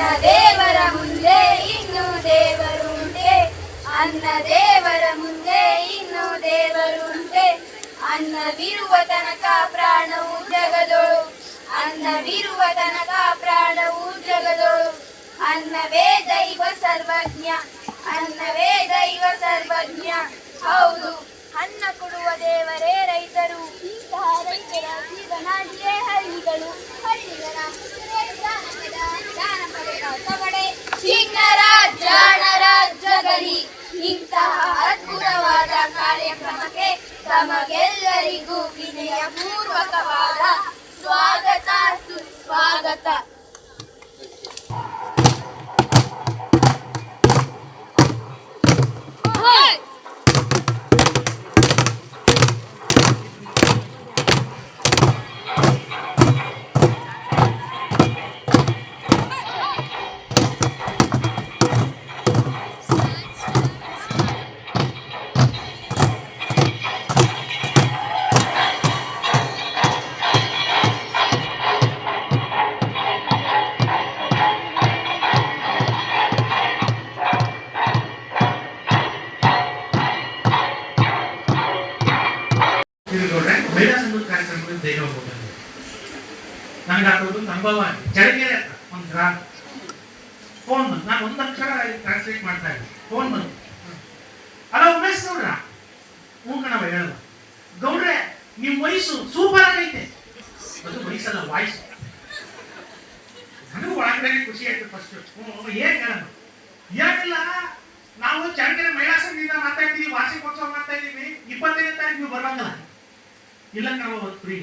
ಅನ್ನ ದೇವರ ಮುಂದೆ ಇನ್ನು ದೇವರುಂಟೆ ಅನ್ನ ದೇವರ ಮುಂದೆ ಇನ್ನು ದೇವರು ಉಂಟೆ. ಅನ್ನವಿರುವ ತನಕ ಪ್ರಾಣವು ಜಗದೊಳು. ಅನ್ನವಿರುವ ತನಕ ಪ್ರಾಣವು ಜಗದೊಳು. ಅನ್ನವೇ ದೈವ ಸರ್ವಜ್ಞ. ಅನ್ನವೇ ದೈವ ಸರ್ವಜ್ಞ. ಹೌದು. ಅನ್ನ ಕೊಡುವ ದೇವರೇ ರೈತರು. ಕಾರ್ಯಕ್ರಮದಲ್ಲಿ ಧೈರ್ಯ ಹೋಗ್ಬೋದು ನನಗೆ ಅದೊಂದು ಅನುಭವ ಚಳಿಗೆರೆ ಅಂತ ಒಂದು ಗ್ರಾಮ ಫೋನ್ ಬಂದು ನಾನು ಒಂದು ಅಕ್ಷರ ಟ್ರಾನ್ಸ್ಲೇಟ್ ಮಾಡ್ತಾ ಇದ್ದೆ. ಫೋನ್ ಬಂತು. ಅಲ್ಲ ಉಮೇಶ್ ಗೌಡ್ರ? ಹ್ಞೂ ಕಣವ ಹೇಳಲ್ಲ ಗೌಡ್ರೆ ನಿಮ್ಮ ವಯಸ್ಸು ಸೂಪರ್ ಆಗೈತೆ. ಅದು ವಯಸ್ಸಲ್ಲ ವಾಯ್ಸ್ ನನಗೂ ಒಳಗಡೆ ಖುಷಿ ಆಯ್ತು ಫಸ್ಟ್ ಏನ್ ಹೇಳೋಣ ಯಾಕಿಲ್ಲ, ನಾವು ಚಳ್ಳಕೆರೆ ಮಹಿಳಾ ಸಂಘದಿಂದ ಮಾತಾಡ್ತೀವಿ ವಾರ್ಷಿಕೋತ್ಸವ ಇಲ್ಲ ನಾವು ಫ್ರೀ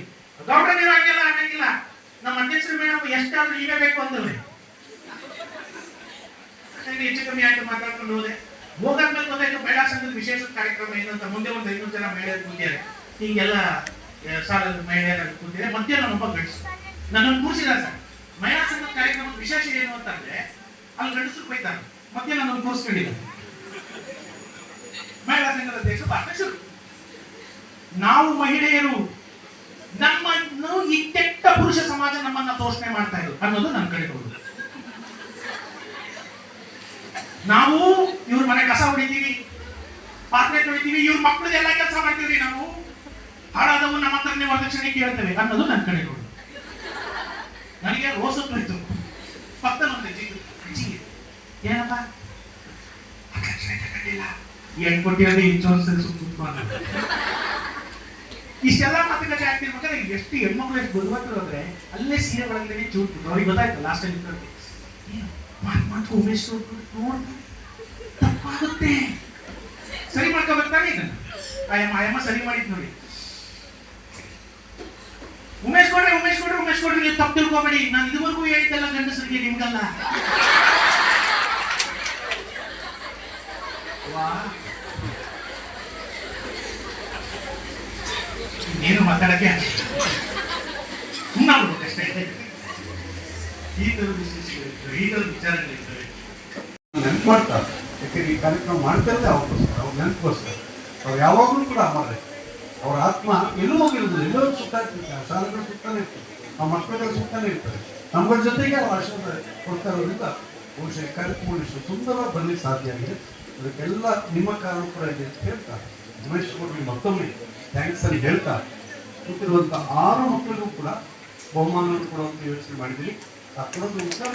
ಗೌಡ್ರ ನೀವು ಹಂಗಿಲ್ಲ ಅನ್ನಂಗಿಲ್ಲ ನಮ್ಮ ಅಧ್ಯಕ್ಷರು ಮೇಡಮ್ ಎಷ್ಟಾದ್ರೂ ಈಗ ಬೇಕು ಅಂದ್ರೆ ಹೆಚ್ಚು ಕಮ್ಮಿ ಆಯ್ತು ಮಾತಾಡ್ಕೊಂಡು ಹೋದೆ. ಹೋಗಾದ್ಮೇಲೆ ಗೊತ್ತಾಯ್ತು ಮಹಿಳಾ ಸಂಘದ ವಿಶೇಷ ಕಾರ್ಯಕ್ರಮ ಏನಂತ ಮುಂದೆ ಒಂದು ಐನೂರು ಜನ ಮಹಿಳೆಯರು ಕೂತಿದ್ದಾರೆ. ಹೀಗೆಲ್ಲ ಸಾಲದ ಮಹಿಳೆಯರು ಕೂತಿದ್ದಾರೆ. ಮಧ್ಯೆ ನನ್ನೊಬ್ಬ ಗಂಡಸು ನನ್ನನ್ನು ಕೂರಿಸಿದ ಸರ್. ಮಹಿಳಾ ಸಂಘದ ಕಾರ್ಯಕ್ರಮದ ವಿಶೇಷ ಏನು ಅಂತಂದ್ರೆ ಅಲ್ಲಿ ಗಂಡಸರು ಬೈತಾರೆ ಮತ್ತೆ ನನ್ನನ್ನು ಕೂರಿಸ್ಕೊಂಡಿಲ್ಲ ಮಹಿಳಾ ಸಂಘದ ಅಧ್ಯಕ್ಷ ಅಧ್ಯಕ್ಷರು. ನಾವು ಮಹಿಳೆಯರು ನಮ್ಮನ್ನು ಕೆಟ್ಟ ಪುರುಷ ಸಮಾಜ ನಮ್ಮನ್ನ ತೋಷಣೆ ಮಾಡ್ತಾ ಇರೋದು. ಅನ್ನೋದು ನನ್ನ ಕಡೆ ನಾವು ಇವ್ರ ಮನೆ ಕಸ ಹೊಡಿತೀವಿ, ಪಾತ್ರೆ ತೊಳಿತೀವಿ, ಇವ್ರ ಮಕ್ಕಳದೆಲ್ಲ ಕೆಲಸ ಮಾಡ್ತೀವಿ ನಾವು. ಹಾಳಾದವು ನಮ್ಮ ಹತ್ರನೇ ವರದಕ್ಷಿಣೆ ಕೇಳ್ತೇವೆ ಅನ್ನೋದು ನನ್ನ ಕಡೆ ನನಗೆ ರೋಸ ಅಜ್ಜಿ ಅಜ್ಜಿ ಏನಪ್ಪ? ವರದಕ್ಷಿಣೆ ಕೋಟಿ ಕೊಟ್ಟಿರೋದು ಇನ್ಶೂರೆನ್ಸ್ ಸುತ್ತ ಇಷ್ಟೆಲ್ಲ ಮಾತುಕತೆ ಆಗ್ತಿರ್ಬೇಕಾದ್ರೆ ಎಷ್ಟು ಹೆಣ್ಮಕ್ಳು ಎಷ್ಟು ಬುದ್ಧಿವಂತರು ಅಂದ್ರೆ ಅಲ್ಲೇ ಸೀರೆ ಒಳಗಡೆ ಚೂಟ್ ಅವ್ರಿಗೆ ಗೊತ್ತಾಯ್ತು ಲಾಸ್ಟ್ ಟೈಮ್ ಇದ್ದವ್ರಿಗೆ ಮಾತು ಉಮೇಶ್ ನೋಡ್. ತಪ್ಪಾಗುತ್ತೆ. ಸರಿ ಮಾಡ್ಕೋಬೇಕಾನೆ ಇದನ್ನ? ಆಯಮ್ಮ ಆಯಮ್ಮ ಸರಿ ಮಾಡಿದ್ ನೋಡಿ. ಉಮೇಶ್ ಕೊಡ್ರಿ ಉಮೇಶ್ ಕೊಡ್ರಿ ಉಮೇಶ್ ಕೊಡ್ರಿ, ನೀವು ತಪ್ಪು ತಿಳ್ಕೊಬೇಡಿ. ನಾನು ಇದುವರೆಗೂ ಹೇಳಿದ್ದಲ್ಲ ಗಂಡಸರಿಗೆ ನಿಮ್ಗಲ್ಲ. ಏನು ಮಾತಾಡಕ್ಕೆ ಸುಮ್ಮನೆ ಈ ಥರದ ವಿಶೇಷಗಳಿರ್ತವೆ ಈ ಥರದ ವಿಚಾರಗಳಿರ್ತವೆ ಮಾಡ್ತಾರೆ ಈ ಕಾರ್ಯಕ್ರಮ ಮಾಡ್ತಿರೋದೇ ಅವ್ರಿಗೋಸ್ಕರ? ಅವ್ರು ನೆನಪುಗೋಸ್ಕರ. ಅವ್ರು ಯಾವಾಗಲೂ ಕೂಡ ಅಮರ್ರೆ. ಅವ್ರ ಆತ್ಮ ಎಲ್ಲೂ ಹೋಗಿರೋದು ಸುತ್ತ ಇರ್ತಾರೆ. ಶಾಲೆಗಳು ಸುತ್ತಾನೆ ಇರ್ತಾರೆ. ಆ ಮಕ್ಕಳುಗಳು ಸುತ್ತಾನೆ ಇರ್ತಾರೆ. ನಮ್ಮ ಜೊತೆಗೆ ಅವ್ರು ಆಶೀರ್ವಾದ ಕೊಡ್ತಾ ಇರೋದ್ರಿಂದ ಬಹುಶಃ ಕಾರ್ಯಕ್ರಮ ಇಷ್ಟು ಸುಂದರವಾಗಿ ಬರ್ಲಿಕ್ಕೆ ಸಾಧ್ಯ ಆಗಿದೆ. ಅದಕ್ಕೆಲ್ಲ ನಿಮ್ಮ ಕಾರಣ ಕೂಡ ಇದೆ ಅಂತ ಹೇಳ್ತಾರೆ ಉಮೇಶ್ ಕೊಡ್ರಿ ಮತ್ತೊಮ್ಮೆ. ಥ್ಯಾಂಕ್ಸ್ ಅಲ್ಲಿ ಹೇಳ್ತಾ. ಕೂತಿರುವಂಥ ಆರು ಮಕ್ಕಳಿಗೂ ಕೂಡ ಬಹುಮಾನವನ್ನು ಕೊಡುವಂಥ ಯೋಚನೆ ಮಾಡಿದ್ರಿ ಆ ಕೊಡೋದು ಮುಕ್ತಾಯ.